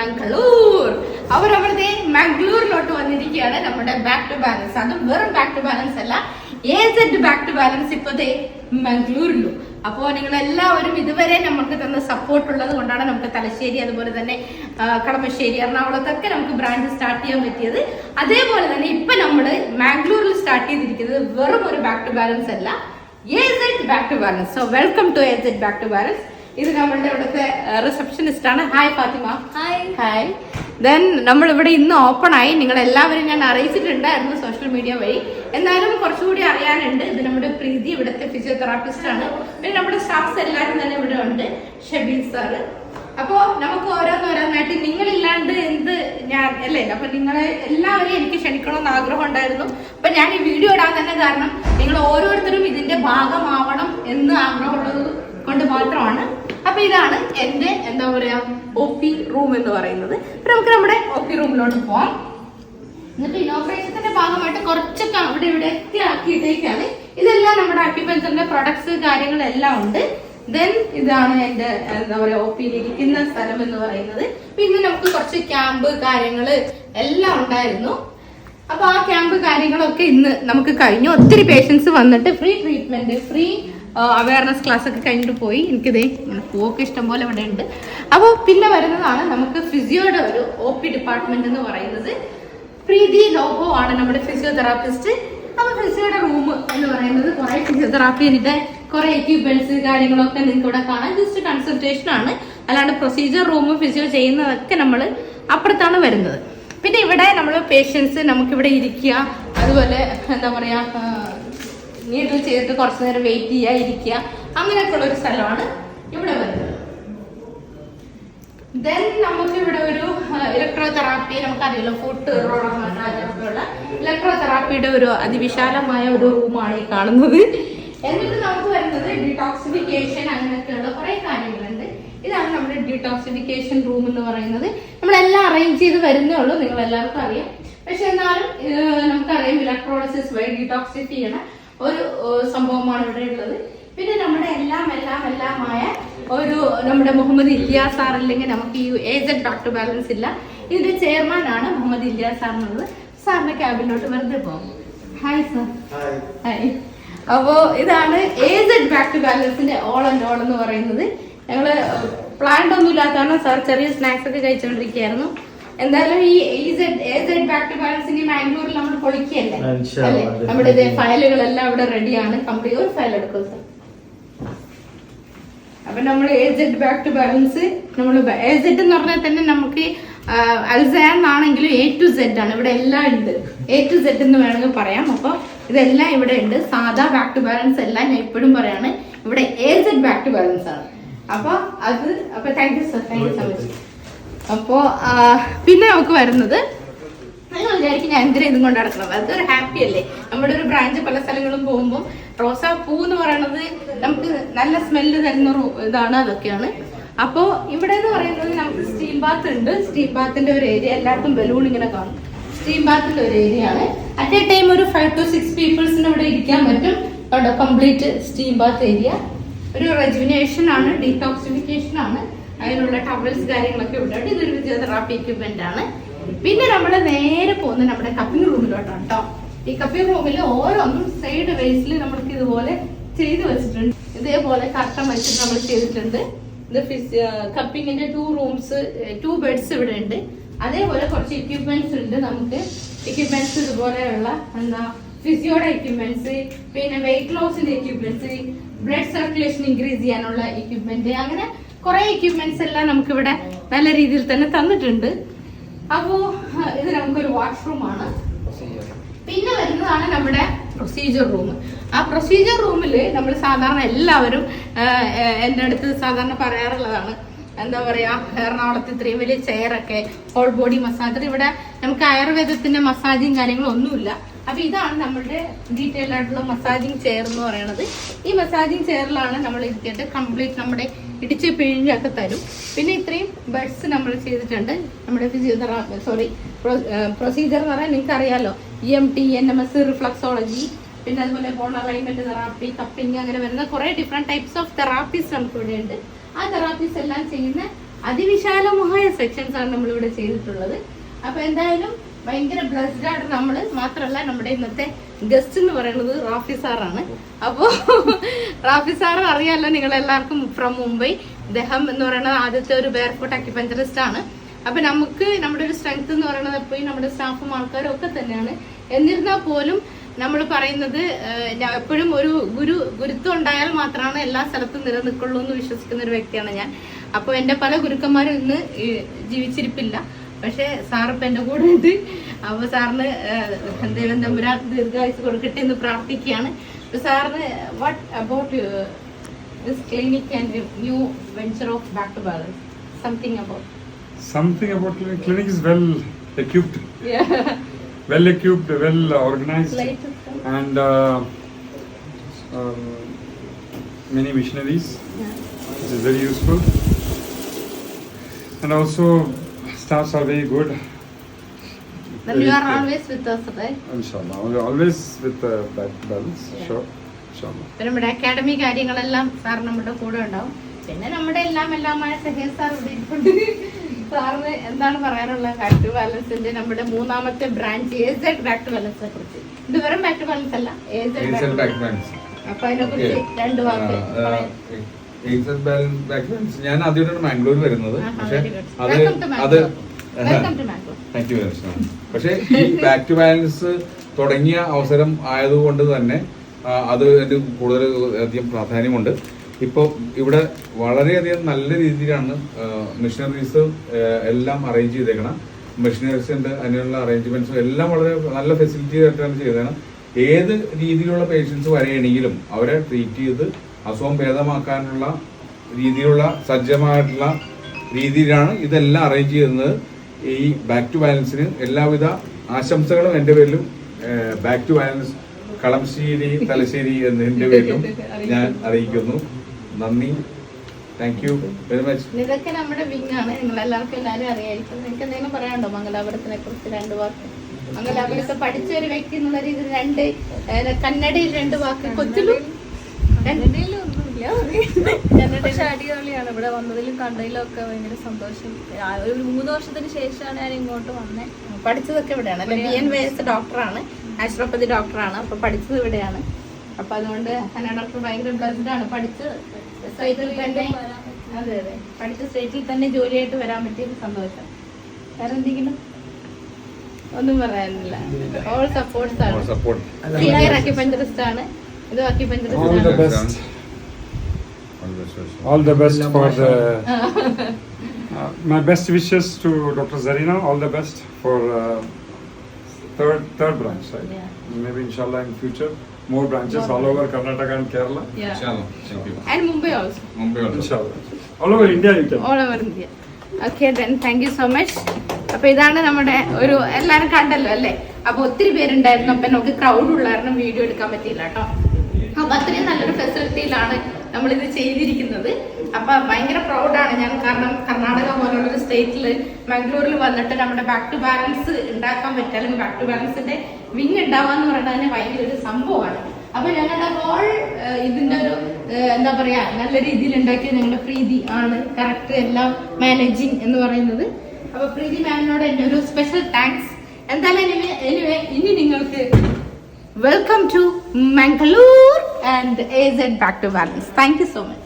മംഗളൂർ. അവർ അവരുടെ മംഗളൂരിലോട്ട് വന്നിരിക്കുകയാണ് നമ്മുടെ ബാക്ക് ടു ബാലൻസ് അതും വെറും ബാക്ക് ടു ബാലൻസ് അല്ല. ഏസെഡ് ബാക്ക് ടു ബാലൻസ് ഇപ്പോഴത്തെ മംഗളൂരിലും. അപ്പോൾ നിങ്ങൾ എല്ലാവരും ഇതുവരെ നമുക്ക് തന്ന സപ്പോർട്ട് ഉള്ളത് കൊണ്ടാണ് നമുക്ക് തലശ്ശേരി അതുപോലെ തന്നെ കടമശ്ശേരി എറണാകുളത്തൊക്കെ നമുക്ക് ബ്രാഞ്ച് സ്റ്റാർട്ട് ചെയ്യാൻ പറ്റിയത്. അതേപോലെ തന്നെ ഇപ്പൊ നമ്മൾ മാംഗ്ലൂരിൽ സ്റ്റാർട്ട് ചെയ്തിരിക്കുന്നത് വെറും ഒരു ബാക്ക് ടു ബാലൻസ് അല്ല. A back to balance so welcome to A back to balance ഇത് നമ്മളുടെ ഇവിടുത്തെ റിസപ്ഷനിസ്റ്റ് ആണ്. Hi Fatima. Hi hi then നമ്മൾ ഇവിടെ ഇന്ന് ഓപ്പൺ ആയി. നിങ്ങൾ എല്ലാവരും ഞാൻ അറിയിച്ചിട്ടുണ്ടായിരുന്നു സോഷ്യൽ മീഡിയ വഴി. എന്നാലും കുറച്ചുകൂടി അറിയാനുണ്ട്. ഇത് നമ്മുടെ പ്രീതി ഇവിടുത്തെ ഫിസിയോതെറാപ്പിസ്റ്റ് ആണ്. പിന്നെ നമ്മുടെ സ്റ്റാഫ്സ് എല്ലാവരും തന്നെ ഇവിടെ ഉണ്ട്. ഷബീൽ സാറ് അപ്പോൾ നമുക്ക് ഓരോന്നോരോന്നായിട്ട് നിങ്ങളില്ലാണ്ട് എന്ത് ഞാൻ അല്ലേ? അപ്പൊ നിങ്ങളെ എല്ലാവരെയും എനിക്ക് ക്ഷണിക്കണമെന്ന് ആഗ്രഹം ഉണ്ടായിരുന്നു. അപ്പൊ ഞാൻ ഈ വീഡിയോ ഇടാൻ തന്നെ കാരണം നിങ്ങൾ ഓരോരുത്തരും ഇതിന്റെ ഭാഗമാവണം എന്ന് ആഗ്രഹമുള്ളത് കൊണ്ട് മാത്രമാണ്. അപ്പൊ ഇതാണ് എന്റെ എന്താ പറയാ ഒ റൂം എന്ന് പറയുന്നത്. അപ്പൊ നമുക്ക് നമ്മുടെ ഒ റൂമിലോട്ട് പോവാം. എന്നിട്ട് ഇനോഗ്രേഷന്റെ ഭാഗമായിട്ട് കുറച്ചൊക്കെ അവിടെ ഇവിടെ ആക്കിയിട്ടേക്കാണ് ഇതെല്ലാം നമ്മുടെ അക്യുപഞ്ചറിന്റെ പ്രൊഡക്ട്സ് കാര്യങ്ങളെല്ലാം ഉണ്ട്. ദെൻ ഇതാണ് എന്റെ എന്താ പറയാ ഒ ഇരിക്കുന്ന സ്ഥലം എന്ന് പറയുന്നത്. പിന്നെ നമുക്ക് കുറച്ച് ക്യാമ്പ് കാര്യങ്ങൾ എല്ലാം ഉണ്ടായിരുന്നു. അപ്പൊ ആ ക്യാമ്പ് കാര്യങ്ങളൊക്കെ ഇന്ന് നമുക്ക് കഴിഞ്ഞു. ഒത്തിരി പേഷ്യൻസ് വന്നിട്ട് free treatment free awareness class ഒക്കെ കഴിഞ്ഞിട്ട് പോയി. എനിക്കിതേ ഇങ്ങനെ പൂവൊക്കെ ഇഷ്ടം പോലെ ഇവിടെ ഉണ്ട്. അപ്പോൾ പിന്നെ വരുന്നതാണ് നമുക്ക് ഫിസിയോയുടെ ഒരു ഒ പി ഡിപ്പാർട്ട്മെന്റ് എന്ന് പറയുന്നത് പ്രീതി ലോഗോ ആണ് നമ്മുടെ ഫിസിയോതെറാപ്പിസ്റ്റ് അപ്പോൾ ഫിസിയോയുടെ റൂം എന്ന് പറയുന്നത് കുറെ ഫിസിയോതെറാപ്പിന്റെ കുറെ എക്യുപ്മെന്റ്സ് കാര്യങ്ങളൊക്കെ നിങ്ങൾക്ക് ഇവിടെ കാണാം. ജസ്റ്റ് കൺസൾട്ടേഷൻ ആണ്. അല്ലാണ്ട് പ്രൊസീജിയർ റൂം ഫിസിയോ ചെയ്യുന്നതൊക്കെ നമ്മൾ അപ്പുറത്താണ് വരുന്നത്. പിന്നെ ഇവിടെ നമ്മൾ പേഷ്യൻസ് നമുക്കിവിടെ ഇരിക്കുക. അതുപോലെ എന്താ പറയാ ഇത് ചെയ്തിട്ട് കുറച്ചു നേരം വെയിറ്റ് ചെയ്യുക ഇരിക്കുക അങ്ങനെയൊക്കെയുള്ള ഒരു സ്ഥലമാണ് ഇവിടെ വരുന്നത്. ദെൻ നമുക്ക് ഇവിടെ ഒരു ഇലക്ട്രോ തെറാപ്പി നമുക്കറിയാലോ ഫുഡ് ഉള്ള ഇലക്ട്രോ തെറാപ്പിയുടെ ഒരു അതിവിശാലമായ ഒരു റൂമാണ് ഈ കാണുന്നത്. എന്നിട്ട് നമുക്ക് വരുന്നത് ഡിടോക്സിഫിക്കേഷൻ അങ്ങനെയൊക്കെയുള്ള കുറെ കാര്യങ്ങളുണ്ട്. ഇതാണ് നമ്മുടെ ഡിടോക്സിഫിക്കേഷൻ റൂം എന്ന് പറയുന്നത്. നമ്മളെല്ലാം അറേഞ്ച് ചെയ്ത് വരുന്നേ ഉള്ളൂ നിങ്ങൾ എല്ലാവർക്കും അറിയാം. പക്ഷെ എന്നാലും നമുക്കറിയാം ഇലക്ട്രോളിസിസ് വഴി ഡിടോക്സിഫൈ ചെയ്യണ. ഒരു സംഭവമാണ് ഇവിടെ ഉള്ളത്. പിന്നെ നമ്മുടെ എല്ലാം എല്ലാം എല്ലാമായ ഒരു നമ്മുടെ മുഹമ്മദ് ഇല്ലിയാ സാർ ഇല്ലെങ്കിൽ നമുക്ക് ഈ ഏജന്റ് ഡോക്ടർ ബാലൻസ് ഇല്ല. ഇതിന്റെ ചെയർമാൻ ആണ് മുഹമ്മദ് ഇല്ലിയാ സാർ എന്നുള്ളത്. സാറിന്റെ ക്യാബിനിലോട്ട് വെറുതെ പോകും. ഹായ് സാർ ഹായ് അപ്പോ ഇതാണ് ഏജഡ് ബാക്ക് ടു ബാലൻസിന്റെ ഓൾ ആൻഡ് ഓൾ എന്ന് പറയുന്നത്. ഞങ്ങൾ പ്ലാന്റ് ഒന്നും ഇല്ലാത്തതാണ്. സാർ ചെറിയ സ്നാക്സ് ഒക്കെ കഴിച്ചുകൊണ്ടിരിക്കുകയായിരുന്നു എന്തായാലും ഈ സെഡ് ബാക്ക് ടു ബാലൻസ് ഇനി മാംഗ്ലൂരിൽ നമ്മൾ പൊളിക്കുകയല്ലേ? അല്ലേ. നമ്മുടെ ഇതേ ഫയലുകളെല്ലാം ഇവിടെ റെഡിയാണ് കമ്പനി ഒരു ഫയൽ എടുക്കും സാർ അപ്പൊ നമ്മൾ A Z back to balance നമ്മൾ എ സെഡ് എന്ന് പറഞ്ഞാൽ തന്നെ നമുക്ക് അൽസാൻ ആണെങ്കിലും എ ടു സെഡ് ആണ്. ഇവിടെ എല്ലാം ഉണ്ട്. എ ടു സെഡ് എന്ന് വേണമെങ്കിൽ പറയാം. അപ്പൊ ഇതെല്ലാം ഇവിടെ ഉണ്ട്. സാധാ ബാക്ക് ടു ബാലൻസ് എല്ലാം ഞാൻ ഇപ്പോഴും പറയാണ്. ഇവിടെ A Z back to balance ആണ്. അപ്പൊ അത് അപ്പൊ thank you sir thank you so much അപ്പോ പിന്നെ നമുക്ക് വരുന്നത് നിങ്ങൾ വിചാരിക്കും ഞാൻ എന്തിനാ ഇതും കൊണ്ട് നടക്കണം അതൊരു ഹാപ്പി അല്ലേ? നമ്മുടെ ഒരു ബ്രാഞ്ച് പല സ്ഥലങ്ങളും പോകുമ്പോൾ റോസാ പൂ എന്ന് പറയുന്നത് നമുക്ക് നല്ല സ്മെല്ല് തരുന്ന ഇതാണ് അതൊക്കെയാണ്. അപ്പോ ഇവിടെ എന്ന് പറയുന്നത് നമുക്ക് സ്റ്റീം ബാത്ത് ഉണ്ട്. സ്റ്റീം ബാത്തിന്റെ ഒരു ഏരിയ എല്ലായിടത്തും ബലൂൺ ഇങ്ങനെ കാണും. സ്റ്റീം ബാത്തിന്റെ ഒരു ഏരിയ ആണ്. അറ്റ് എ ടൈം ഒരു ഫൈവ് ടു സിക്സ് പീപ്പിൾസിന് ഇവിടെ ഇരിക്കാൻ പറ്റും. അവിടെ കംപ്ലീറ്റ് സ്റ്റീം ബാത്ത് ഏരിയ ഒരു റെജുവിനേഷൻ ആണ് ഡീടോക്സിഫിക്കേഷൻ ആണ്. അതിനുള്ള ടവൽസ് കാര്യങ്ങളൊക്കെ ഉണ്ട്. ഇതൊരു ഫിസിയോതെറാപ്പി എക്യുപ്മെന്റ് ആണ്. പിന്നെ നമ്മൾ നേരെ പോകുന്നത് നമ്മുടെ കപ്പിംഗ് റൂമിലോട്ടാണ് കേട്ടോ ഈ കപ്പിംഗ് റൂമിൽ ഓരോന്നും സൈഡ് വേസിൽ നമ്മൾക്ക് ഇതുപോലെ ചെയ്തു വെച്ചിട്ടുണ്ട്. ഇതേപോലെ കർട്ടൻ വെച്ചിട്ട് നമ്മൾ ചെയ്തിട്ടുണ്ട്. ഇത് കപ്പിങ്ങിന്റെ ടു റൂംസ് ടു ബെഡ്സ് ഇവിടെ ഉണ്ട്. അതേപോലെ കുറച്ച് എക്യുപ്മെന്റ്സ് ഉണ്ട് നമുക്ക്. എക്യുപ്മെന്റ്സ് ഇതുപോലെയുള്ള എന്താ ഫിസിയോയുടെ എക്യുപ്മെന്റ്സ് പിന്നെ വെയിറ്റ് ലോസിന്റെ എക്യുപ്മെന്റ്സ് ബ്ലഡ് സർക്കുലേഷൻ ഇൻക്രീസ് ചെയ്യാനുള്ള എക്യുപ്മെന്റ് അങ്ങനെ കുറെ എക്യുപ്മെന്റ്സ് എല്ലാം നമുക്ക് ഇവിടെ നല്ല രീതിയിൽ തന്നെ തന്നിട്ടുണ്ട്. അപ്പോ അഹ് ഇത് നമുക്കൊരു വാഷ്റൂം ആണ്. പിന്നെ വരുന്നതാണ് നമ്മുടെ പ്രൊസീജിയർ റൂം ആ പ്രൊസീജിയർ റൂമിൽ നമ്മൾ സാധാരണ എല്ലാവരും എന്റെ അടുത്ത് സാധാരണ പറയാറുള്ളതാണ്. എന്താ പറയാ എറണാകുളത്ത് ഇത്രയും വലിയ ചെയറൊക്കെ ഹോൾ ബോഡി മസാജ് ഇവിടെ നമുക്ക് ആയുർവേദത്തിന്റെ മസാജും കാര്യങ്ങളും ഒന്നുമില്ല. അപ്പൊ ഇതാണ് നമ്മളുടെ ഡീറ്റെയിൽ ആയിട്ടുള്ള മസാജിങ് ചെയർ എന്ന് പറയുന്നത്. ഈ മസാജിങ് ചെയറിലാണ് നമ്മൾ ഇരിക്കേണ്ടത്. കംപ്ലീറ്റ് നമ്മുടെ ഇടിച്ച് പിഴിഞ്ഞൊക്കെ തരും. പിന്നെ ഇത്രയും ബെഡ്സ് നമ്മൾ ചെയ്തിട്ടുണ്ട്. നമ്മുടെ ഫിസിയോതെറാപ്പി സോറി പ്രൊസീജിയർ എന്ന് പറയാൻ നിങ്ങൾക്ക് അറിയാലോ E M T N M S reflexology പിന്നെ അതുപോലെ ബോൺ അലൈൻമെന്റ് തെറാപ്പി കപ്പിംഗ് അങ്ങനെ വരുന്ന കുറെ ഡിഫറെന്റ് ടൈപ്സ് ഓഫ് തെറാപ്പീസ് നമുക്ക് ഇവിടെ ഉണ്ട്. ആ തെറാപ്പീസ് എല്ലാം ചെയ്യുന്ന അതിവിശാലമായ സെക്ഷൻസ് ആണ് നമ്മൾ ഇവിടെ ചെയ്തിട്ടുള്ളത്. അപ്പൊ എന്തായാലും ഭയങ്കര ബ്ലസ്ഡ് ആണ് നമ്മൾ മാത്രല്ല നമ്മുടെ ഇന്നത്തെ ഗസ്റ്റ് എന്ന് പറയുന്നത് റാഫി സാറാണ്. അപ്പോ റാഫി സാർ അറിയാലോ നിങ്ങൾ എല്ലാവർക്കും ഫ്രം മുംബൈ അദ്ദേഹം എന്ന് പറയുന്നത് ആദ്യത്തെ ഒരു ബെയർഫുട്ട് അക്യുപഞ്ചറിസ്റ്റ് ആണ്. അപ്പൊ നമുക്ക് നമ്മുടെ ഒരു സ്ട്രെങ്ത് എന്ന് പറയുന്നത് എപ്പോഴും നമ്മുടെ സ്റ്റാഫും ആൾക്കാരും ഒക്കെ തന്നെയാണ്. എന്നിരുന്നാൽ പോലും നമ്മൾ പറയുന്നത് എപ്പോഴും ഒരു ഗുരു ഗുരുത്വം ഉണ്ടായാൽ മാത്രമാണ് എല്ലാ സ്ഥലത്തും നിലനിൽക്കുള്ളൂ എന്ന് വിശ്വസിക്കുന്ന ഒരു വ്യക്തിയാണ് ഞാൻ. അപ്പോൾ എന്റെ പല ഗുരുക്കന്മാരും ഇന്ന് ജീവിച്ചിരിപ്പില്ല. പക്ഷേ സാർ ഇപ്പം എന്റെ കൂടെ ഉണ്ട് അപ്പോൾ സാറിന് എന്തെങ്കിലും തമ്പുരാൻ ദീർഘായുസ് കൊടുക്കട്ടെ എന്ന് പ്രാർത്ഥിക്കുകയാണ് അപ്പോൾ സാറിന് what about this clinic and new venture of back balance something about Something about clinic, clinic is well equipped, well equipped, well organized, and uh, um, many missionaries, which is very useful. And also, staffs are very good. Then you are always with us, right? Inshallah, Al- always with the back balance, Yeah. sure, inshallah. പിന്നെ നമ്മുടെ academy കാര്യങ്ങളെല്ലാം sir നമ്മുടെ കൂടെ ഉണ്ടാവും. പിന്നെ നമ്മുടെ എല്ലാം എല്ലാമായ Sahesh sir ഇവിടെ ഇരിപ്പുണ്ട്. സാറിന് എന്താണ് പറയാനുള്ളത്? ബാക്ക് ടു ബാലൻസിന്റെ നമ്മുടെ മൂന്നാമത്തെ branch AZ Z back to ബാലൻസിനെ കുറിച്ച്. ഇത് വെറും ബാക്ക് ടു ബാലൻസ് അല്ല. ഏസഡ് ബാക്ക് back അപ്പൊ അതിനെ കുറിച്ച് രണ്ട് വാക്ക് ബാലൻസ്. ഞാൻ ആദ്യമായിട്ടാണ് മാംഗ്ലൂർ വരുന്നത്. പക്ഷെ അത് അത്. താങ്ക് യു വെരി മച്ച് പക്ഷേ ഈ ബാക്ക് ടു ബാലൻസ് തുടങ്ങിയ അവസരം ആയതുകൊണ്ട് തന്നെ അത് എന്റെ കൂടുതൽ അധികം പ്രാധാന്യമുണ്ട്. ഇപ്പോൾ ഇവിടെ വളരെയധികം നല്ല രീതിയിലാണ് മിഷനറീസ് എല്ലാം അറേഞ്ച് ചെയ്തേക്കണം. മെഷീനറീസിന്റെ ഉണ്ട് അതിനുള്ള അറേഞ്ച്മെന്റ്സും എല്ലാം വളരെ നല്ല ഫെസിലിറ്റി ആയിട്ടാണ് ചെയ്തതാണ് ഏത് രീതിയിലുള്ള പേഷ്യൻസ് വരെയാണെങ്കിലും അവരെ ട്രീറ്റ് ചെയ്ത് അസുഖം ഭേദമാക്കാനുള്ള രീതിയിലുള്ള സജ്ജമായിട്ടുള്ള രീതിയിലാണ് ഇതെല്ലാം അറേഞ്ച് ചെയ്യുന്നത്. ഈ ബാക്ക് ടു ബാലൻസിന് എല്ലാവിധ ആശംസകളും എന്റെ പേരിലും back to balance Kalamassery Thalassery എന്നതിന്റെ പേരിലും ഞാൻ അറിയിക്കുന്നു. നന്ദി. താങ്ക് യു വെരി മച്ച് ഇതൊക്കെ നമ്മുടെ വിങ് ആണ്. നിങ്ങൾ എല്ലാവർക്കും എല്ലാവരും അറിയായിരിക്കും. നിങ്ങൾക്ക് എന്തെങ്കിലും പറയാനുണ്ടോ? മംഗലാപുരത്തിനെ കുറിച്ച് രണ്ട് വാക്ക്. മംഗലാപുരത്ത് പഠിച്ച ഒരു വ്യക്തി എന്നുള്ള രീതിയിൽ രണ്ട് കന്നഡയിൽ രണ്ട് വാക്ക്. കൊച്ചിലും പക്ഷെ അടിപൊളിയാണ്. ഇവിടെ വന്നതിലും കണ്ടതിലും ഒക്കെ ഭയങ്കര സന്തോഷം. ഒരു മൂന്ന് വർഷത്തിന് ശേഷമാണ് ഞാൻ ഇങ്ങോട്ട് വന്നത് പഠിച്ചതൊക്കെ ഇവിടെയാണ്. അല്ലെ? ബി എൻ വേസ് ഡോക്ടറാണ് ആശ്രോപ്പതി ഡോക്ടറാണ് അപ്പൊ പഠിച്ചത് ഇവിടെയാണ്. അപ്പൊ അതുകൊണ്ട് ഹന ഡോക്ടർ ഭയങ്കര ബ്ലസ്ഡ് ആണ്. പഠിച്ച് സ്റ്റേറ്റിൽ തന്നെ അതെ അതെ. പഠിച്ച സ്റ്റേറ്റിൽ തന്നെ ജോലിയായിട്ട് വരാൻ പറ്റിയ സന്തോഷം. വേറെ എന്തെങ്കിലും? ഒന്നും പറയാനില്ല. ഓൾ സപ്പോർട്ട്സ് ആണ്. സപ്പോർട്ട് സീനിയർ അക്യുപഞ്ചറിസ്റ്റ് ആണ് All the best. All the best for the. Uh, my best wishes to Dr. Zarina. All the best for uh, third third branch. Right? Yeah. Maybe inshallah in future more branches all over Karnataka and Kerala. Inshallah. Thank you. And Mumbai also Mumbai also. Inshallah. All over India you can. All over India okay then thank you so much അപ്പൊ ഇതാണ് നമ്മുടെ ഒരു എല്ലാരും കണ്ടല്ലോ അല്ലേ അപ്പൊ ഒത്തിരി പേരുണ്ടായിരുന്നു അപ്പൊ നമുക്ക് ക്രൗഡ് ഉള്ള കാരണം വീഡിയോ എടുക്കാൻ പറ്റിയില്ല കേട്ടോ അപ്പൊ അത്രയും നല്ലൊരു ഫെസിലിറ്റിയിലാണ് നമ്മളിത് ചെയ്തിരിക്കുന്നത്. അപ്പൊ ഭയങ്കര പ്രൗഡാണ് ഞാൻ. കാരണം കർണാടക പോലുള്ള ഒരു സ്റ്റേറ്റിൽ മംഗളൂരിൽ വന്നിട്ട് നമ്മുടെ ബാക്ക് ടു ബാലൻസ് ഉണ്ടാക്കാൻ പറ്റുക അല്ലെങ്കിൽ ബാക്ക് ടു ബാലൻസിന്റെ വിങ് ഉണ്ടാവുക എന്ന് പറയുന്നത് തന്നെ ഭയങ്കര ഒരു സംഭവമാണ്. അപ്പൊ ഞങ്ങളുടെ ഹോൾ ഇതിന്റെ ഒരു എന്താ പറയാ നല്ല രീതിയിൽ ഉണ്ടാക്കിയ ഞങ്ങളുടെ പ്രീതി ആണ് കറക്റ്റ് എല്ലാം മാനേജിങ് എന്ന് പറയുന്നത്. അപ്പൊ പ്രീതി മാമിനോട് എന്റെ ഒരു സ്പെഷ്യൽ താങ്ക്സ് എന്തായാലും ഇനി നിങ്ങൾക്ക് welcome to Mangalore and AZ back to balance. Thank you so much.